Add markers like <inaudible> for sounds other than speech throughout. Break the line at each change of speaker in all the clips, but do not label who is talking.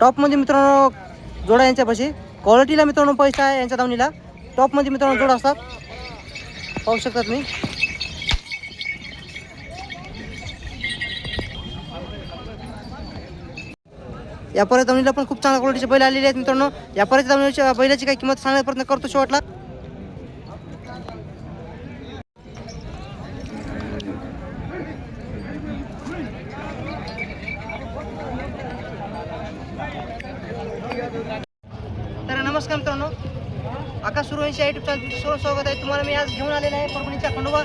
टॉपमध्ये मित्रांनो जोडा यांच्यापाशी. क्वालिटीला मित्रांनो पैसा आहे यांच्या दावणीला. टॉपमध्ये मित्रांनो जोडा असतात. पाहू शकतात मी या परत दावणीला पण खूप चांगल्या क्वालिटीचे बैल आलेले आहेत मित्रांनो. या परत दावणीच्या बैलाची काही किंमत सांगण्याचा प्रयत्न करतो शेवटला तर नमस्कार मित्रांनो. आकाश सुरवंशी या युट्यूब चॅनल सर्व स्वागत आहे. तुम्हाला मी आज घेऊन आलेला आहे परभणीच्या खंडोबा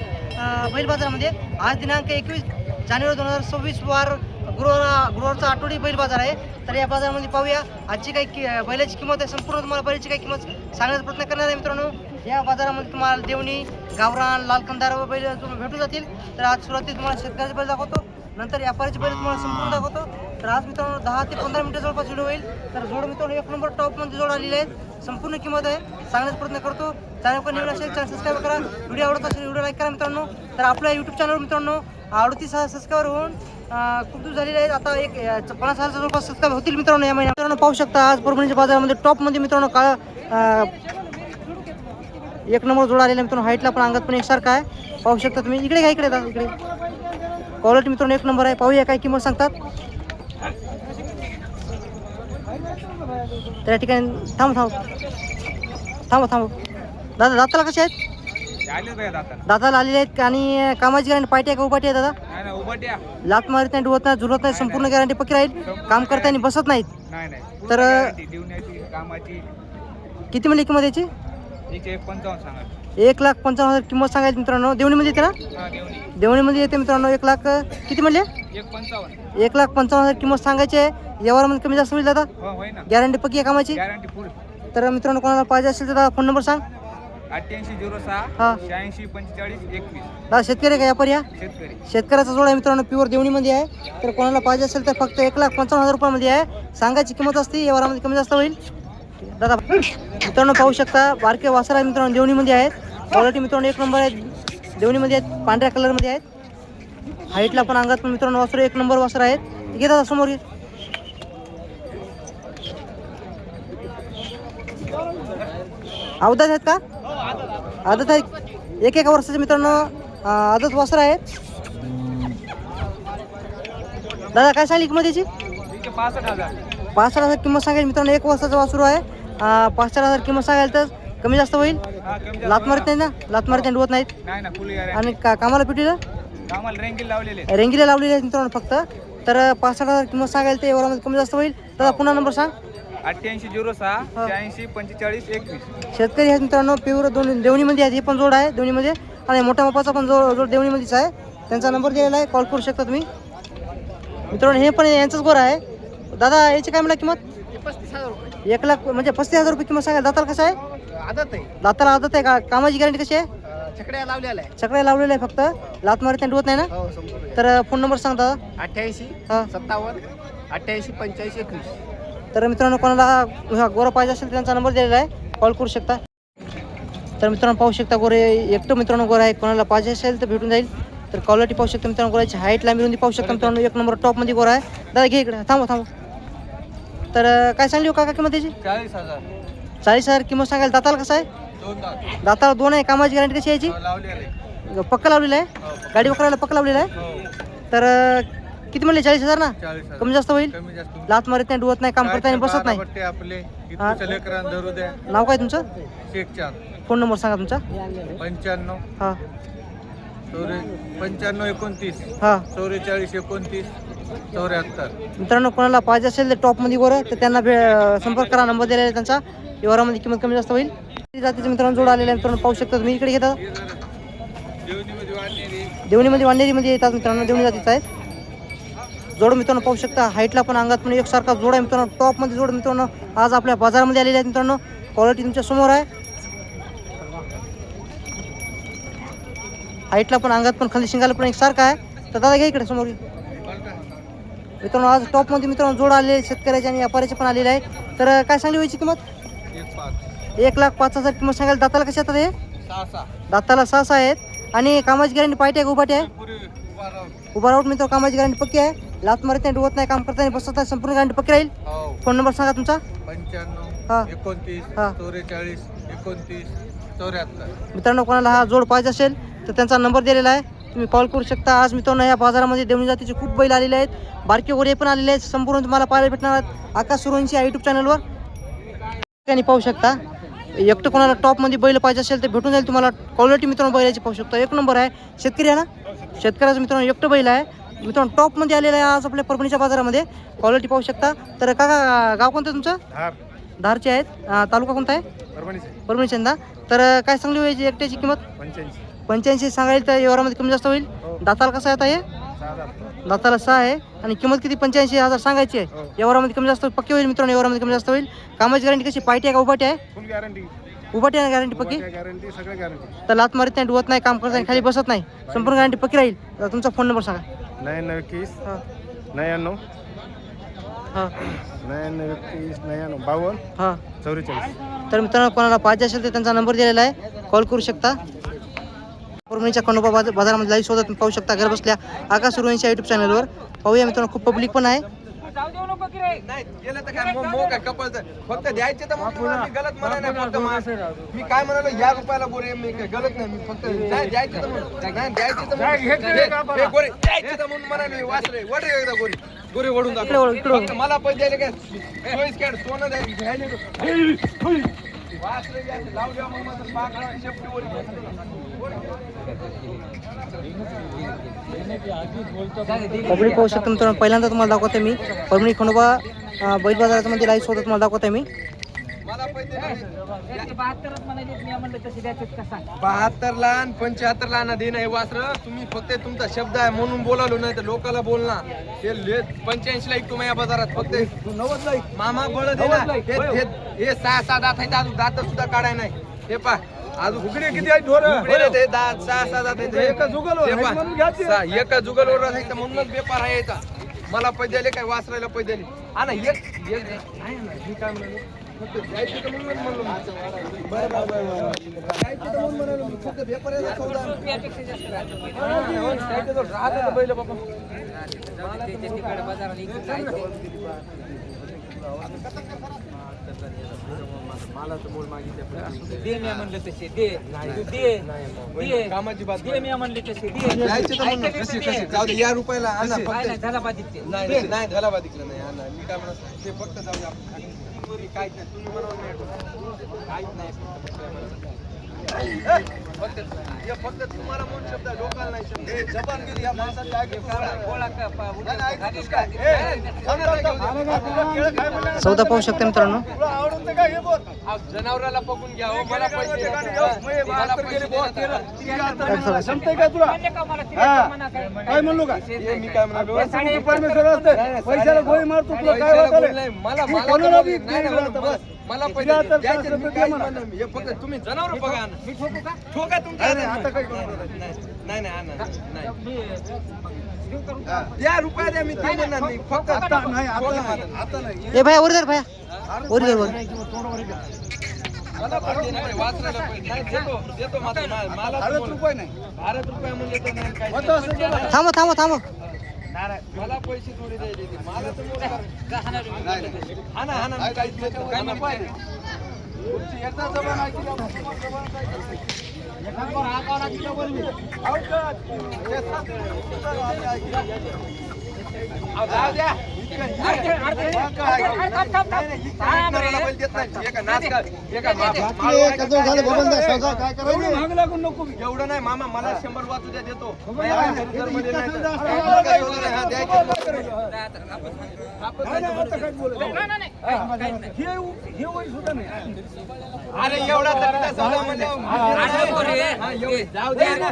बैल बाजारामध्ये. आज दिनांक एकवीस जानेवारी दोन हजार सव्वीस वार गुरुवार गुरुवारचा आठवडी बैल बाजार आहे. तर या बाजारामध्ये पाहूया आजची काही कि बैलाची किंमत आहे संपूर्ण तुम्हाला बैलाची काही किंमत सांगण्याचा प्रयत्न करणार आहे मित्रांनो. या बाजारामध्ये तुम्हाला देवणी गावरान लालकंदार व बैल तुम्हाला भेटून जातील. तर आज सुरुवातीला तुम्हाला शेतकऱ्याचे बैल दाखवतो. नंतर व्यापाऱ्याचे बैल तुम्हाला संपूर्ण दाखवतो. तर आज मित्रांनो दहा ते पंधरा मिनिटं जवळपास व्हिडिओ होईल. तर जोड मित्रांनो एक नंबर टॉपमध्ये जोड आलेले आहेत संपूर्ण किंमत आहे. सांगण्याचा प्रयत्न करतो. चॅनल पण नवीन असेल चॅनल सबस्क्राईब करा. व्हिडिओ आवडत असेल व्हिडिओ लाईक करा मित्रांनो. तर आपल्या यूट्यूब चॅनलवर मित्रांनो अडतीस हजार सबस्क्राईबर होऊन खूप दूर झालेले आहेत. आता एक पन्नास हजार जवळपास सबस्क्राईब होतील मित्रांनो या महिन्यात. मित्रांनो पाहू शकता आज परभणीच्या बाजारामध्ये टॉपमध्ये मित्रांनो काळा एक नंबर जोड आलेला आहे मित्रांनो. हाईटला पण अंगात पण एकसारखा आहे. पाहू शकता तुम्ही. इकडे घ्या इकडे इकडे. क्वालिटी मित्रांनो एक नंबर आहे. पाहूया काय किंमत सांगतात. त्या ठिकाणी थांब थांब. थांब थांब. दादा दाताला कसे आहेत?
दाताला.
आलेले आहेत आणि कामाची गॅरंटी पाठी आहे का? उपाटी आहे दादा?
नाही नाही उभट्या
लात मारत नाही डुवत नाही झुलत नाही संपूर्ण गॅरंटी पक्की राहील. काम करताना बसत नाहीत.
नाही नाही.
तर- किती म्हणजे किंमत याची?
एक
लाख पंचावन्न हजार किंमत सांगायची मित्रांनो. देवणीमध्ये येते ना?
हा देवणी.
देवणीमध्ये येते मित्रांनो एक लाख किती म्हणले?
एक
लाख पंचावन्न हजार किंमत सांगायची आहे. यावर कमी जास्त होईल दादा?
हो
गॅरंटी पक्की आहे कामाची? तर मित्रांनो कोणाला पाहिजे असेल तर दादा फोन नंबर सांग.
अठ्ठ्याऐंशी झिरो सहा
हा.
शहाऐंशी पंचेचाळीस एकवीस.
दादा शेतकरी का व्यापारी या
शेतकरी.
शेतकऱ्याचा जोड आहे मित्रांनो प्युअर देवणीमध्ये आहे. तर कोणाला पाहिजे असेल तर फक्त एक लाख पंचावन्न हजार रुपयामध्ये आहे. सांगायची किंमत असते यावरामध्ये कमी जास्त होईल. दादा मित्रांनो पाहू शकता बारके वासर आहे मित्रांनो देवणीमध्ये आहेत. क्वालिटी मित्रांनो एक नंबर आहेत. देवणीमध्ये आहेत पांढऱ्या कलरमध्ये आहेत. हाईटला पण अंगात पण मित्रांनो वासर एक नंबर वासर आहेत. घे दादा समोर घे. अवधात आहेत का? आदत आहेत. एक एका वर्षाचे मित्रांनो आदत वासर आहेत. दादा काय सांगली किंमत याची?
पासष्ट हजार
किंमत सांगेल मित्रांनो एक वर्षाचा वासरू आहे. पाच हजार किंमत सांगाल तर कमी जास्त होईल. लात मारत नाही ना? लात मारत नाही डुवत नाहीत. आणि का कामाला पिटीला?
आम्हाला रेंगील लावलेले
रेंगीला लावलेले आहेत मित्रांनो फक्त. तर पाच साठ हजार किंमत सांगाल तर एवढ्यामध्ये कमी जास्त होईल. दादा पुन्हा नंबर सांग.
अठ्ठ्याऐंशी झिरो सहा
हा.
शहाऐंशी पंचेचाळीस एकवीस.
शेतकरी आहेत मित्रांनो प्युअर दोन देवणीमध्ये आहेत. हे पण जोड आहे देवणीमध्ये. आणि मोठ्या मापाचा पण जोड जोड देवणीमध्येच आहे. त्यांचा नंबर दिलेला आहे. कॉल करू शकता तुम्ही. मित्रांनो हे पण यांचंच गोर आहे. दादा याची काय म्हणा किंमत? एक लाख म्हणजे पस्तीस हजार रुपये किंमत सांगाल दाताला कसं आहे?
आदत आहे.
दाताला आदत आहे का? कामाची गॅरंटी कशी आहे?
छकड्या लावलेला आहे.
लावलेलं आहे फक्त. लात मारत नाही डुवत नाही ना?
हो संपूर्ण
तर फोन नंबर सांग दादा
अठ्ठ्याऐंशी
हां.
सत्तावन्न अठ्ठ्याऐंशी पंच्याऐंशी एकवीस.
तर मित्रांनो कोणाला हा गोरा पाहिजे असेल तर त्यांचा नंबर दिलेला आहे. कॉल करू शकता. तर मित्रांनो पाहू शकता गोरे. एकटं मित्रांनो गोरा आहे. कोणाला पाहिजे असेल तर भेटून जाईल. तर क्वालिटी पाहू शकता मित्रांनो गोऱ्याची हाईट लांबी रुंदी पाहू शकता मित्रांनो. एक नंबर टॉपमध्ये गोरा आहे. दादा घे इकडे. थांबा थांबा. तर काय सांगली हो काका किंमत त्याची
चाळीस हजार.
चाळीस हजार किंमत सांगायला दाताला कसं आहे? दाताला दोन आहे कामाची गॅरंटी कशी यायची
लावलेले
पक्का लावलेला आहे? गाडी वकरायला पक्का लावलेला आहे?
हो.
तर किती म्हणले? चाळीस हजार ना? कमी जास्त होईल? लात मारत नाही डुवत नाही काम करता नाही बसत नाही. हा. नाव काय तुमचं? फोन नंबर सांगा तुमचा.
पंच्याण्णव.
हां.
पंच्याण्णव एकोणतीस.
हां.
चौवेचाळीस एकोणतीस. चौऱ्याहत्तर.
मित्रांनो कोणाला पाहिजे असेल तर टॉपमध्ये वर तर त्यांना संपर्क करा नंबर दिलेला आहे त्यांचा. व्यवहारामध्ये किंमत कमी जास्त होईल. जातीचे मित्रांनो जोड आलेले आहे मित्रांनो पाहू शकता तुम्ही. इकडे घेता
देवणीमध्ये वाढलेली
वांडेरीमध्ये येतात मित्रांनो देवणी जातीचा आहे. जोड मित्रांनो पाहू शकता हाईटला पण अंगात पण एकसारखा जोड आहे मित्रांनो. टॉपमध्ये जोड मित्रांनो आज आपल्या बाजारामध्ये आलेले आहेत मित्रांनो. क्वालिटी तुमच्यासमोर आहे. हाईटला पण अंगात पण खाली शिंगाला पण एकसारखा आहे. तर दादा घ्या इकडे समोर. मित्रांनो आज टॉपमध्ये मित्रांनो जोड आलेले शेतकऱ्याचे आणि व्यापाऱ्याचे पण आलेले आहे तर काय सांगली व्हायची किंमत?
एक
लाख पाच हजार किंमत सांगायला दाताला कशा येतात हे? दाताला सहा सहा आहेत. आणि कामाची गॅरंटी पाहिजे आहे उभाटी आहे
उभा राहून.
राहून मित्र कामाची गॅरंटी पक्की आहे. लात मारत नाही डुवत नाही काम करता नाही बसत नाही संपूर्ण गॅरंटी पक्की राहील?
हो.
फोन नंबर सांगा तुमचा.
पंच्याण्णव एकोणतीस. चौवेचाळीस एकोणतीस चौऱ्याहत्तर.
मित्रांनो कोणाला हा जोड पाहिजे असेल तर त्यांचा नंबर दिलेला आहे. तुम्ही कॉल करू शकता. आज मित्रांनो या बाजारामध्ये देवणी जातीचे खूप बैल आलेले आहेत. बारके गोरे पण आलेले आहेत. संपूर्ण तुम्हाला पाहायला भेटणार आहेत. आकाश सुरवंशी या यूट्यूब चॅनलवर ठिकाणी पाहू शकता. एकटं कोणाला टॉपमध्ये बैल पाहिजे असेल तर भेटून जाईल. तुम्हाला क्वालिटी मित्रांनो बैलाची पाहू शकता. एक नंबर आहे. शेतकरी आहे ना? शेतकऱ्याचं मित्रांनो एकटं बैल आहे. मित्रांनो टॉपमध्ये आलेलं आहे आज आपल्या परभणीच्या बाजारामध्ये. क्वालिटी पाहू शकता. तर काका गाव कोणतं तुमचं?
धार.
धारचे आहेत. तालुका कोणता आहे?
परभणीचे.
परभणी चंदा तर काय सांगली व्हायची एकट्याची किंमत?
पंच्याऐंशी.
पंच्याऐंशी सांगायला तर व्यवहारामध्ये कमी जास्त होईल.
हो.
दाताला कसं आहे आता हे दाताला सहा आहे आणि किंमत किती? पंच्याऐंशी हजार सांगायची आहे.
हो.
व्यवहारामध्ये कमी जास्त पक्की होईल मित्रांनो व्यवहारामध्ये कमी जास्त होईल. कामाची गॅरंटी कशी? पायटी आहे का उभाटी आहे?
फुल गॅरंटी
उभाटी आहे गॅरंटी पक्की?
गॅरंटी सगळे गॅरंटी
तर लात मारित नाही डुवत नाही काम करत नाही खाली बसत नाही. संपूर्ण गॅरंटी पक्की राहील. तर तुमचा फोन नंबर सांगा.
नव्याण्णव एकवीस
हां.
नव्याण्णव
हां.
नव्याण्णव एकवीस नव्याण्णव बावन्न
हां.
चौवेचाळीस.
तर मित्रांनो कोणाला पाहिजे असेल तर त्यांचा नंबर दिलेला आहे. कॉल करू शकता. परभणीच्या खंडोबा बाजार बाजारामध्ये लाईव्ह शोधत तुम्ही पाहू शकता. घर बसल्या आकाश सुरवंशी युट्यूब चॅनलवर पाहूया मित्रांनो खूप पब्लिक पण आहे.
नाही गेलं तर काय? मो- काय फक्त द्यायचे तर मग मी गलत म्हणा नाही फक्त मा- काय म्हणालो या रुपयाला गोरे मी काय गलत नाही मी फक्त नाही द्यायचे तर नाही द्यायचे तर गोरे द्यायचे तर म्हणून म्हणाले वाचले वड एकदा गोरी गोरी. फक्त मला पैसे द्यायले काय? चोवीस सोनं द्यायला घ्यायले तो. वाचले
पाहू शकता मित्रांनो पहिल्यांदा तुम्हाला दाखवते मी परभणी खंडोबा बैल बाजाराचं बाजारामध्ये लाईव्ह शोधत तुम्हाला दाखवते मी
बहात्तर ला आणि पंच्याहत्तर ला दे नाही वासर. तुम्ही फक्त तुमचा शब्द आहे म्हणून बोलालो नाही तर लोकाला बोलणार. ते ले पंच्याऐंशी ला एक तुम्ही या बाजारात फक्त. मामा बळ दे ना. हे- सहा सहा दात आहेत अजून दात सुद्धा काढाय नाही. हे पा. उघडे किती ढोर? ते दात सहा सहा दात एका जुगल एका आहे म्हणूनच व्यापार आहे मला पैसे दिले काय वासरायला पैसे दिले हा ना एक एक आहे ना मी काय म्हणून मला तर बोल
दे मी म्हणलं तसे दे दे दे
कामाची बात
दे मी म्हणले तसे दे
जाऊ दे या रुपयाला आणा
नाही
फक्त
झाला ते
नाही नाही, नाही झाला बा नाही आणा मी काय म्हणत ते फक्त जाऊ दे आपण. काहीच नाही. तुम्ही म्हणून काहीच नाही. फक्त फक्त तुम्हाला म्हणून शब्द आहे, लोकांना नाही शब्द जबानगिरी या माणसाची आहे की? काय?
गोळा का- पा-
नाही, नाही, ऐकतोस काय? ए, थांब ना, घेऊ दे.
सौदा पाहू शकता मित्रांनो
जनावराला पकडून घ्या हो, मला पैसे
का तिला काय?
म्हणलो का?
हे मी काय म्हणालो?
परमेश्वर असते. पैशाला गोळी मारतो तुला काय
मला
कोणाला बी
मला-. पैसे
तुला तर
द्यायचे नाही. हे फक्त तुम्ही जनावर बघा आणा.
मी ठोकू का?
ठोका तुमच्या
अरे,
हातात
आता काय
नाही.
करू.
नाही नाही आणा, नाही
मी देऊ करू का?
द्या रुपया द्या मी ते म्हणणार नाही फक्त
आता नाही आता नाही. आता नाही
ए भाया ओरिदर भाया ओरिदर वर
मला पैसे नाही वाचलेलं पैसे नाही देतो देतो मात्र मा- मला
भारत
तुम्हाला-
रुपये नाही
भारत रुपया म्हणजे तर नाही काही
होतं असेल तर
थांबा थांबा थांबा
मला पैसे थोडे द्यायचे. मला तर. हा ना हा ना काहीच काही नाही पाहिजे
तुमची एकदा
द्या.
महाग लागून नको मी.
एवढं नाही मामा मला शंभर वाचू द्या देतो. अरे एवढा जाऊ दे ना.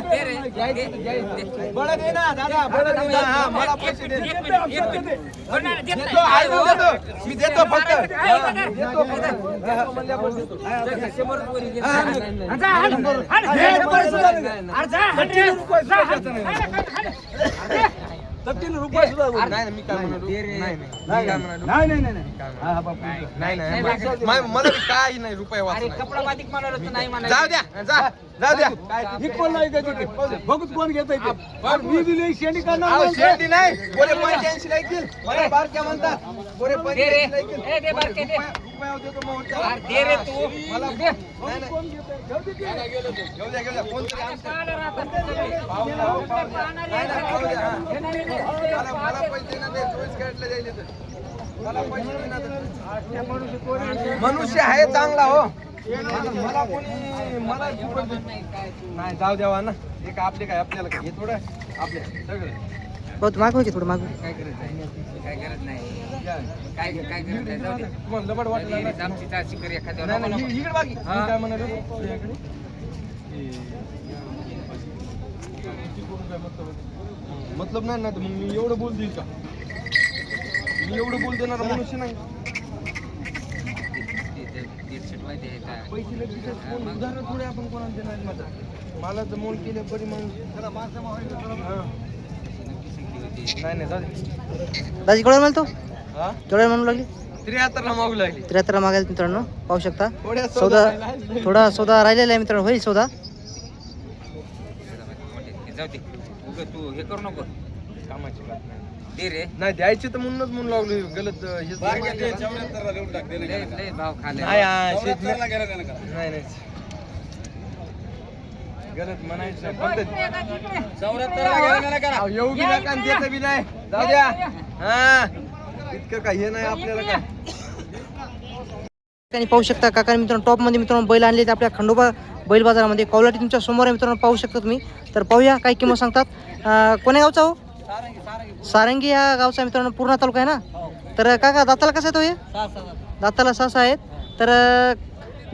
दादा मला पैसे दे
देत.
आहे देतो मी देतो फक्त हा. देतो फक्त हा.
शंभर रुपये
हा.
तट्टीनं रुपये सुद्धा बोलू.
नाही मी काय नाही नाही
नाही.
काय म्हणालो
नाही नाही नाही. हा, हा, बापू.
नाही नाही मा- मला बी काही नाही रुपये
अरे कपडा बाधिक म्हणाल तर नाही म्हणाल
जाऊ द्या जा जाऊ द्या. काय ते-
इक्वल नाही का तिथे? कोण घेत मी दिली शेणी करणार
अहो,
नाही.
शेती नाही. गोरे पंच्याऐंशी लायकील मला बारक्या म्हणतात. गोरे
दे रे.
पंच्याऐंशी लायकील
ए दे बारके दे.
देतो
दे रे तू.
मला. नाही?
घेऊ दे.
घेऊ द्या घेऊ द्या
ते.
मला पैसे ना दे चोवीस कॅरेटला द्यायले तर मला पैसे दे ना तर. मनुष्य आहे? चांगला हो. मला मला कोणी मला नाही जाऊ द्यावा ना. काय आपले काय आपल्याला हे थोडं आपल्या सगळं.
भाऊ तू मागू की थोडं मागू.
काय करायचं
काय गरज नाही. काय काय गरज नाही? जाऊ दे.
तुम्हाला लबाड वाटलं ना?
आमची चाची कर एखाद्या
नाही नाही इ- इकडे बाकी
हा.
मी काय म्हणालो तुझ्याकडे? हे- मतलब नाही ना तर मग मी एवढं बोल देईल का? मी एवढं बोल देणार मनुष्य नाही.
दीडशे रुपये
पैसे लगेच कोण उदाहरण थोडे आपण कोणाला देणार माझं. मला तर मोल केले बरी हा. नाही नाही जाऊ.
दाजी केवढ्या म्हणतो
हा?
केवढ्या म्हणू लागली?
त्र्याहत्तरला मागू लागली.
त्र्याहत्तरला मागायला मित्रांनो पाहू शकता. सौदा. थोडा सौदा राहिलेला आहे मित्रांनो होईल सौदा?
जाऊ दे. उगा तू हे करू नको.
कामाची बात नाही.
दे रे.
नाही द्यायची तर म्हणूनच म्हणून लागलो. गलत नाही नाही. गलत म्हणायचं. फक्त अहो, येऊ बी नका आणि देतं बी नाही. जाऊ द्या. हा. इतकं काय हे नाही आपल्याला काय.
ठिकाणी पाहू शकता काका मित्रांनो टॉपमध्ये मित्रांनो बैल आणले आपल्या खंडोबा बैल बाजारामध्ये. क्वालिटी तुमच्यासमोर आहे मित्रांनो पाहू शकता तुम्ही. तर पाहूया काय किंमत सांगतात. अं, कोण्या गावचा हो? सारंगी या गावचा मित्रांनो पूर्णा तालुका आहे ना? तर काका दाताला कसं आहे तो हे दाताला सहा आहेत. तर अं,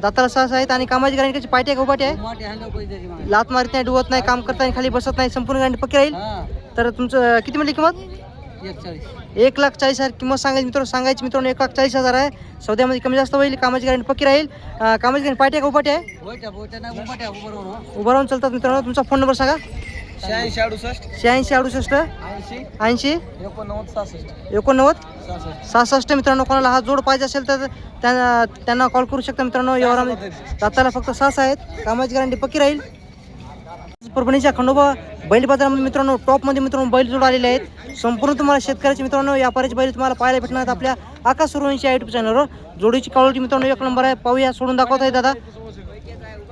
दाताला सहा आहेत आणि कामाची गाडी कशी पायटी आहे. का उभाटी आहे लात मारत नाही डुवत नाही काम करता खाली बसत नाही संपूर्ण गाडी पक्की राहील. तर तुमचं किती म्हणली किंमत? एक लाख चाळीस हजार किंमत सांगायची मित्रांनो सांगायची मित्रांनो एक लाख चाळीस हजार आहे. सौद्यामध्ये कमी जास्त होईल कामाची गाडी पक्की राहील. कामाची गाडी पायटी आहे. का उभाटी आहे उभं राहून चालतात मित्रांनो तुमचा फोन नंबर सांगा.
शहाऐंशी अडुसष्ट.
शहाऐंशी अडुसष्ट.
ऐंशी.
ऐंशी.
एकोणनव्वद सहासष्ट.
एकोणनव्वद.
सहासष्ट
मित्रांनो कोणाला हा जोड पाहिजे असेल तर त्यांना त्यांना कॉल करू शकता मित्रांनो. व्यवहारामध्ये दाताला फक्त सहा आहेत. कामाची गॅरंटी पक्की राहील. परभणीच्या खंडोबा बैल बाजारामध्ये मित्रांनो टॉपमध्ये मित्रांनो बैल जोड आलेले आहेत. संपूर्ण तुम्हाला शेतकऱ्याचे मित्रांनो व्यापाऱ्याचे बैल तुम्हाला पाहायला भेटणार आपल्या आकाश सुरवणीच्या या युट्यूब चॅनलवर जोडीची क्वालिटी मित्रांनो एक नंबर आहे. पाहूया सोडून दाखवत आहे दादा.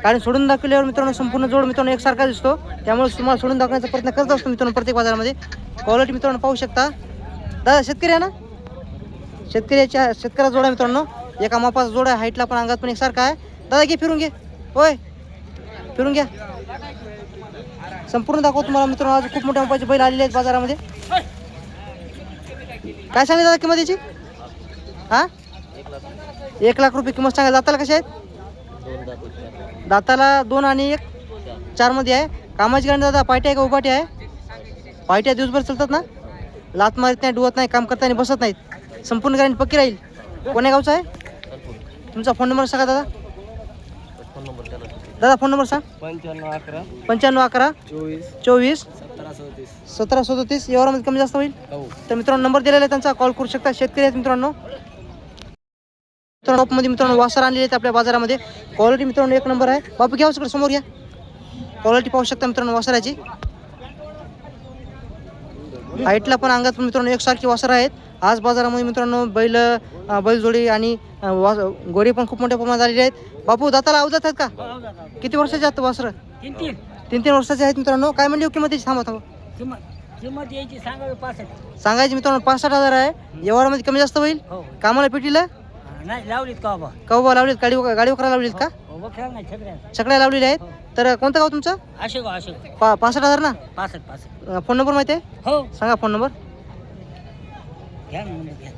कारण सोडून दाखवल्यावर मित्रांनो संपूर्ण जोड मित्रांनो एकसारखा दिसतो. त्यामुळे तुम्हाला सोडून दाखवण्याचा प्रयत्न करत असतो मित्रांनो प्रत्येक बाजारामध्ये. क्वालिटी मित्रांनो पाहू शकता. दादा शेतकरी आहे ना? शेतकऱ्याच्या शेतकऱ्या जोडा मित्रांनो. एका मापाचा जोडा आहे. हाईटला पण अंगात पण एकसारखा आहे. दादा घे फिरून घे. होय. फिरून घ्या. संपूर्ण दाखवतो तुम्हाला मित्रांनो. आज खूप मोठ्या मापाचे बैल आलेले आहेत बाजारामध्ये. काय सांगितलं दादा किंमत याची? हा? एक लाख रुपये किंमत सांगा दाताला कशा आहेत दाताला दोन आणि एक चारमध्ये आहे. कामाची गाणी दादा पायट्या आहे का उभाटी आहे? पायट्या दिवसभर चालतात ना? लात मारत नाही डुवत नाही काम करताना बसत नाहीत. संपूर्ण गाडी पक्की राहील. कोण्या गावचा आहे? तुमचा फोन नंबर सांगा दादा. दादा फोन नंबर सांग.
पंच्याण्णव अकरा.
पंच्याण्णव अकरा.
चोवीस.
चोवीस.
सतरा सदतीस.
सतरा सदोतीस. यावरमध्ये कमी जास्त होईल.
हो.
तर मित्रांनो नंबर दिलेला आहे त्यांचा. कॉल करू शकता. शेतकरी आहेत मित्रांनो. मित्रांनो टॉपमध्ये मित्रांनो वासर आणलेले आहेत आपल्या बाजारामध्ये. क्वालिटी मित्रांनो एक नंबर आहे. बापू घ्या सगळं समोर घ्या. क्वालिटी पाहू शकता मित्रांनो वासराची. हाईटला पण अंगात पण मित्रांनो एकसारखी वासरं आहेत. आज बाजारामध्ये मित्रांनो बैल बैलजोडी आणि गोडी पण खूप मोठ्या प्रमाणात आलेली आहेत. बापू दाताला अवजात आहेत का? किती वर्षाचे आहेत वासरं?
तीन तीन.
वर्षाचे आहेत मित्रांनो. काय म्हणली हो किंमत त्याची थांबा थांबा.
किंमत यायची पासष्ट.
सांगायची मित्रांनो साठ हजार आहे. व्यवहारामध्ये कमी जास्त होईल?
हो.
कामाला पेटीला?
नाही लावलीत का बाबा
कवा लावलीत? गाडी गाडी वकरा लावलीत का?
हो
सगळ्या लावलेल्या आहेत? तर कोणतं गाव तुमचं?
अशोक अशोक
पा पासष्ट हजार ना?
पासष्ट पासष्ट.
अं, फोन नंबर माहिती आहे?
हो.
सांगा फोन नंबर.
घ्या ना म्हणजे घ्या.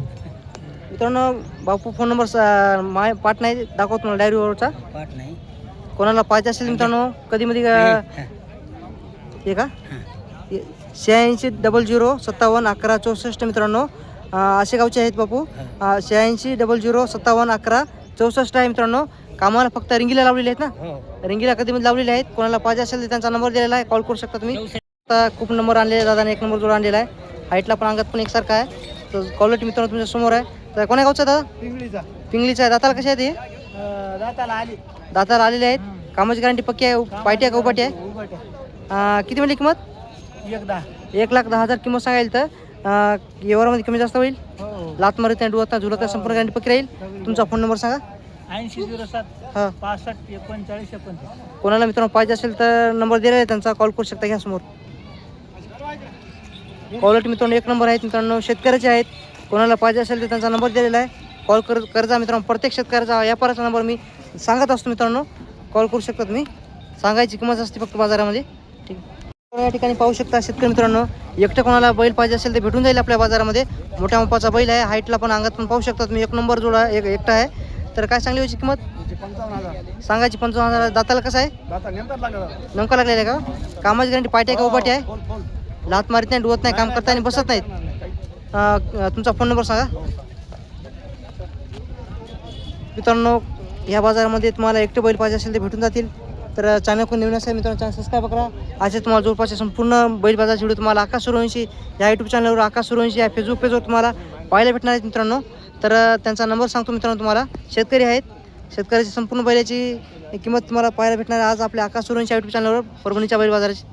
मित्रांनो बापू फोन नंबर सा- माय पाठ नाही दाखवतो मला डायरीवरचा.
पाठ नाही.
कोणाला पाहिजे असेल मित्रांनो कधी मध्ये हे का? शहाऐंशी डबल झिरो सत्तावन्न अकरा चौसष्ट मित्रांनो. अं, असे गावचे आहेत बापू. शहाऐंशी डबल झिरो सत्तावन्न अकरा चौसष्ट आहे मित्रांनो. कामाला फक्त रिंगीला लावलेले आहेत ना?
हो.
रिंगीला कधी मध्ये लावलेले आहेत. कोणाला पाहिजे असेल तर त्यांचा नंबर दिलेला आहे. कॉल करू शकता तुम्ही. आता खूप नंबर आणलेले दादाने. एक नंबर जोड आणलेला आहे. हाईटला पण अंगात पण एकसारखा आहे. तर क्वालिटी मित्रांनो तुमच्यासमोर आहे. तर कोण्या गावचा दादा?
पिंगळीचा.
पिंगलीचा आहे. दाताला कशा आहे ते
अं, दाताला आली.
दाताला आलेले आहेत. कामाची गॅरंटी पक्की आहे? पायटी आहे का? उपाटी आहे? किती म्हणली किंमत?
एक दहा.
एक लाख दहा हजार किंमत सांगायला तर अं, व्यवहारामध्ये कमी जास्त होईल?
हो.
लात मारत नाही डुवत नाही झुलत संपूर्ण गॅरंटी पक्की राहील? तुमचा फोन नंबर सांगा.
ऐंशी झिरो सात पासष्ट एकोणचाळीस एकोणतीस.
कोणाला मित्रांनो पाहिजे असेल तर नंबर दिलेला आहे त्यांचा कॉल करू शकता घ्या समोर. क्वालिटी मित्रांनो एक नंबर आहेत मित्रांनो शेतकऱ्याचे आहेत. कोणाला पाहिजे असेल तर त्यांचा नंबर दिलेला आहे. कॉल कर करजा मित्रांनो प्रत्येक शेतकऱ्याचा व्यापाराचा नंबर मी सांगत असतो मित्रांनो. कॉल करू शकता तुम्ही. सांगायची किंमत असते फक्त बाजारामध्ये. ठीक आहे. या ठिकाणी पाहू शकता शेतकरी मित्रांनो एकटं कोणाला बैल पाहिजे असेल तर भेटून जाईल आपल्या बाजारामध्ये. मोठ्या मापाचा बैल आहे हाईटला पण अंगात पण पाहू शकता तुम्ही. एक नंबर जोडा एक एकटा आहे. तर काय चांगली व्हायची किंमत? सांगायची पंचावन्न हजार. दाताला कसं आहे?
नमका
नेमका लागलेला आहे का? कामाची गॅरंटी पाठी आहे का? उपाटी आहे? लात मारित नाही डुवत नाही काम करता आणि बसत नाहीत. तुमचा फोन नंबर सांगा. मित्रांनो या बाजारामध्ये तुम्हाला एकटे बैल पाहिजे असेल ते भेटून जातील. तर चॅनल कोण नवीन असेल मित्रांनो चॅनल सबस्क्राईब करा. असे तुम्हाला जवळपासचे संपूर्ण बैल बाजारचे व्हिडिओ तुम्हाला आकाश सुरवंशी या यूट्यूब चॅनलवर आकाश सुरवंशी या फेसबुक पेजवर तुम्हाला पाहायला भेटणार आहेत मित्रांनो. तर त्यांचा नंबर सांगतो मित्रांनो तुम्हाला. शेतकरी आहेत. शेतकऱ्याची संपूर्ण बैलाची किंमत तुम्हाला पाहायला भेटणार आहे. आज आपल्या आकाश सूर्यवंशी यूट्यूब चॅनलवर परभणीच्या बैल बाजाराची.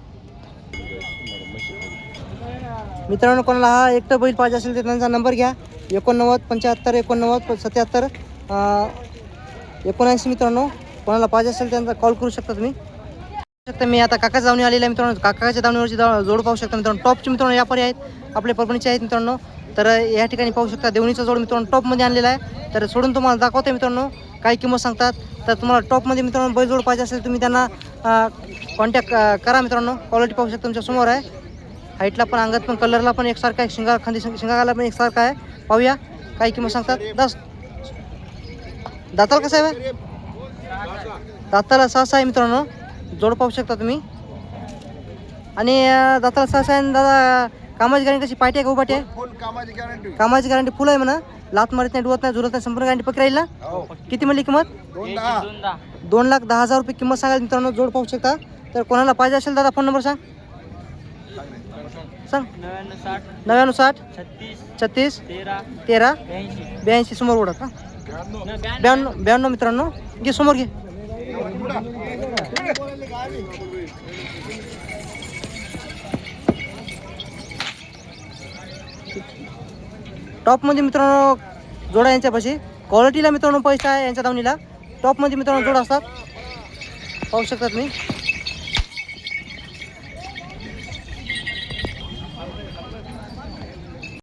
मित्रांनो कोणाला हा एकटं बैल पाहिजे असेल तर त्यांचा नंबर घ्या. एकोणनव्वद पंच्याहत्तर एकोणनव्वद सत्याहत्तर एकोणऐंशी मित्रांनो. कोणाला पाहिजे असेल त्यांचा कॉल करू शकता तुम्ही. शकता मी आता काका जावणी आलेला मित्रांनो. काकाच्या दावणीवरची जोड पाहू शकता मित्रांनो. टॉपचे मित्रांनो यापारी आहेत. आपले परभणीचे आहेत मित्रांनो. तर या ठिकाणी पाहू शकता देवणीचा जोड मित्रांनो टॉपमध्ये आणलेला आहे. तर सोडून तुम्हाला दाखवते मित्रांनो काय किंमत सांगतात. तर तुम्हाला टॉपमध्ये मित्रांनो बैल जोड पाहिजे असेल तुम्ही त्यांना कॉन्टॅक्ट करा मित्रांनो. क्वालिटी पाहू शकता तुमच्यासमोर आहे. हाईटला पण अंगात पण कलरला पण एकसारखा आहे. शिंगा खांदी शिंगाला पण एकसारखा आहे. पाहूया. काय किंमत सांगतात. दस. दाताला कसं आहे दाताला सहसा आहे मित्रांनो. जोड पाहू शकता तुम्ही. आणि अं, दाताला सहा आहे दादा कामाची गॅरंटी कशी? पाठी आहे का उभाटी आहे?
कामाची गॅरंटी
कामाची गॅरंटी फुल आहे म्हणा. लात मारत नाही डुवत नाही झुलत नाही संपूर्ण गॅरंटी पकड राहील ना?
हो.
किती म्हणली किंमत?
दोन दहा.
दोन लाख दहा हजार रुपये किंमत सांगा मित्रांनो जोड पाहू शकता. तर कोणाला पाहिजे असेल दादा फोन नंबर सांग. सांग.
नव्याण्णव साठ. छत्तीस. तेरा. ब्याऐंशी.
समोर ओढत का? ब्याण्णव. ब्याण्णव मित्रांनो. घे समोर घे. टॉपमध्ये मित्रांनो जोडा यांच्यापाशी. क्वालिटीला मित्रांनो पैसा आहे यांच्या दावणीला. टॉपमध्ये मित्रांनो जोडा असतात. पाहू शकतात मी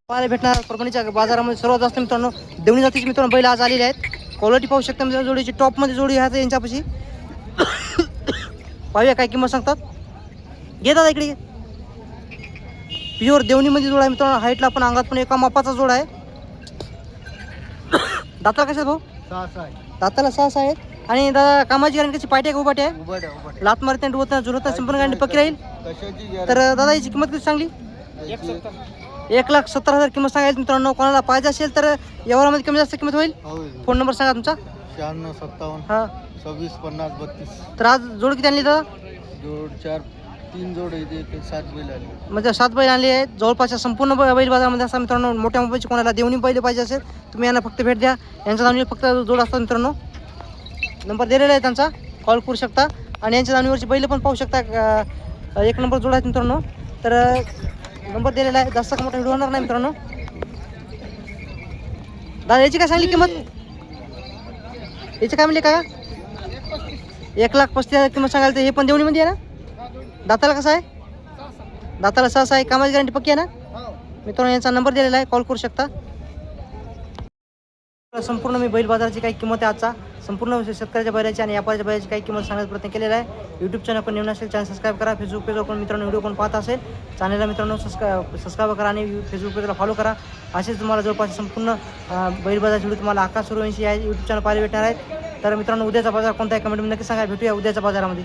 पाहायला भेटणार परभणीच्या बाजारामध्ये सर्वात जास्त मित्रांनो देवणी जातीचे मित्रांनो बैल आज आलेले आहेत. क्वालिटी पाहू शकता मित्रांनो जोडीची टॉपमध्ये जोडी आहे यांच्यापाशी. <coughs> पाहूया काय किंमत सांगतात. घे दादा इकडे प्युअर देवणीमध्ये जोड आहे मित्रांनो. हाईटला पण अंगात पण एका मापाचा जोड आहे. दाताला कशा भाऊ? दाताला सहा सहा आहेत. आणि दादा कामाची गॅरंटी कशी पाठी आहे उभाटी आहे लात मारत डुवत नाही संपूर्ण गॅरंटी पक्की राहील. तर दादा याची किंमत किती सांगली? एक लाख सत्तर हजार किंमत सांगायची मित्रांनो. कोणाला पाहिजे असेल तर व्यवहारामध्ये कमी जास्त किंमत होईल. फोन नंबर सांगा तुमचा.
शहाण्णव सत्तावन्न
हा.
सव्वीस पन्नास बत्तीस.
तर आज जोड किती आणली दादा?
जोड चार तीन जोड आहे ते सात बैल आले.
म्हणजे सात बैल आले आहेत. जवळपासच्या संपूर्ण ब- बैल बाजारामध्ये असा मित्रांनो मोठ्या मोबाईलची कोणाला देवणी बैल पाहिजे असेल तुम्ही यांना फक्त भेट द्या. यांच्या दावणीवर फक्त जोड असतात मित्रांनो. नंबर दिलेला आहे त्यांचा. कॉल करू शकता. आणि यांच्या जाणीवरची बैल पण पाहू शकता. अं, एक नंबर जोड आहेत मित्रांनो. तर नंबर दिलेला आहे. जास्त मोठा व्हिडिओ होणार नाही मित्रांनो. दादा याची काय सांगली किंमत? याची काय म्हणली का एक लाख पस्तीस हजार किंमत सांगायला तर हे पण देवणीमध्ये आहे ना? दाताला कसं आहे? दाताला सहसा आहे. कामाची गॅरंटी पक्की आहे ना? मित्रांनो यांचा नंबर दिलेला आहे. कॉल करू शकता. संपूर्ण मी बैल बाजाराची काही किंमत आहे आजचा. संपूर्ण शेतकऱ्याच्या बैलाची आणि व्यापाराच्या बैलाची काही किंमत सांगण्याचा प्रयत्न केलेला आहे. यूट्यूब चॅनल पण नवीन असेल चॅनल सबस्क्राईब करा. फेसबुक पेजवर पण मित्रांनो व्हिडिओ कोण पाहत असेल. चॅनलला मित्रांनो सबस्क्राईब सबस्क्राईब करा आणि फेसबुक पेजला फॉलो करा. असेच तुम्हाला जवळपास संपूर्ण बैल बाजाराची व्हिडिओ तुम्हाला आकाश सूर्यवंशी आहे यूट्यूब चॅनल पाहायला भेटणार आहेत तर मित्रांनो उद्याचा बाजार कोणता आहे? कमेंटमध्ये नक्की सांगा. भेटूया उद्याच्या बाजारामध्ये.